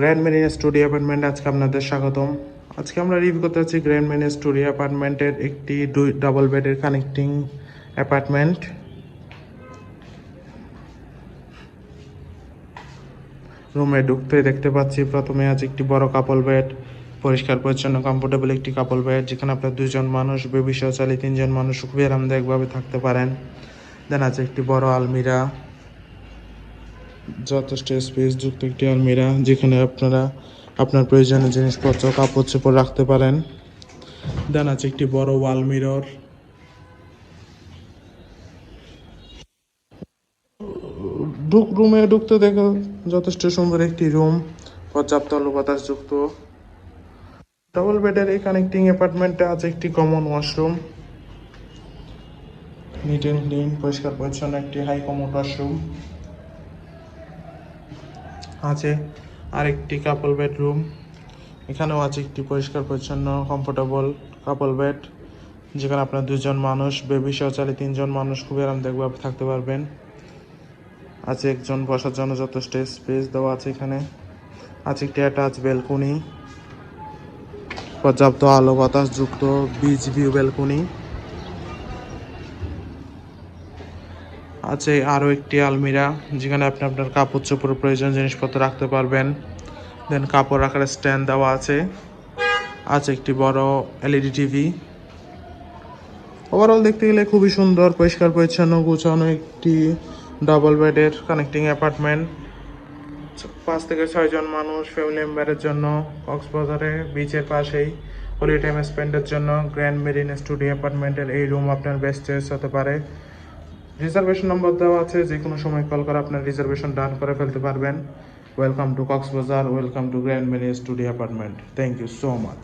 Grand marine studio apartment আজকে আপনাদের স্বাগতম। আজকে আমরা রিভিউ করতে যাচ্ছি গ্র্যান্ড মেরিন স্টুডিও অ্যাপার্টমেন্টের একটি দুই ডাবল বেডের কানেক্টিং অ্যাপার্টমেন্ট রুমে ঢুকতে দেখতে পাচ্ছি প্রথমে আজ একটি বড় কাপল বেড পরিষ্কার, পরিচ্ছন্ন কমফোর্টেবল একটি কাপল বেড যেখানে আপনার দুজন মানুষ, বেবি শৌচালয় তিনজন মানুষ খুবই আরামদায়কভাবে থাকতে পারেন। দেন আছে একটি বড় আলমিরা। যথেষ্ট স্পেস যুক্ত একটি আলমিরা যেখানে আপনারা আপনার প্রয়োজনীয় জিনিসপত্র, কাপড় চোপড় রাখতে পারেন। দেন আছে একটি বড় ওয়াল মিরর ঢুক রুমে ঢুকতে দেখো, যথেষ্ট সুন্দর একটি রুম পর্যাপ্ত আলো বাতাস যুক্ত ডাবল বেডের এই কানেক্টিং অ্যাপার্টমেন্টে আছে একটি common washroom neat and clean পরিষ্কার পরিচ্ছন্ন একটি হাই কমোড ওয়াশরুম আছে। আরেকটি কাপল বেডরুম এখানেও আছে একটি পরিষ্কার, পরিচ্ছন্ন কমফোর্টেবল কাপল বেড যেখানে আপনার দুজন মানুষ বেবি শৌচালয় তিনজন মানুষ, খুবই আরামদায়কভাবে থাকতে পারবেন। আছে একজন বসার জন্য যথেষ্ট স্পেস দেওয়া আছে এখানে। আছে একটি অ্যাটাচ বেলকনি পর্যাপ্ত আলো বাতাস যুক্ত বিচ ভিউ বেলকনি আছে আরও একটি আলমিরা, যেখানে আপনি আপনার কাপড় চোপড় প্রয়োজন জিনিসপত্র রাখতে পারবেন। দেন কাপড় রাখার স্ট্যান্ড দেওয়া আছে। আছে একটি বড় এলইডি টিভি ওভারঅল দেখতে গেলে খুবই সুন্দর, পরিষ্কার, পরিচ্ছন্ন, গুছানো একটি ডাবল বেডের কানেক্টিং অ্যাপার্টমেন্ট পাঁচ থেকে ছয়জন মানুষ ফ্যামিলি মেম্বারের জন্য, কক্সবাজারে বিচের পাশেই হলি টাইম স্পেন্ডের জন্য গ্র্যান্ড মেরিন স্টুডিও অ্যাপার্টমেন্টের এই রুম আপনার বেস্ট চয়েস হতে পারে। রিজার্ভেশন নম্বর দেওয়া আছে যে কোনো সময় কল করে আপনার রিজার্ভেশন ডান করে ফেলতে পারবেন। Welcome to Cox's Bazar welcome to grand marine studio apartment thank you so much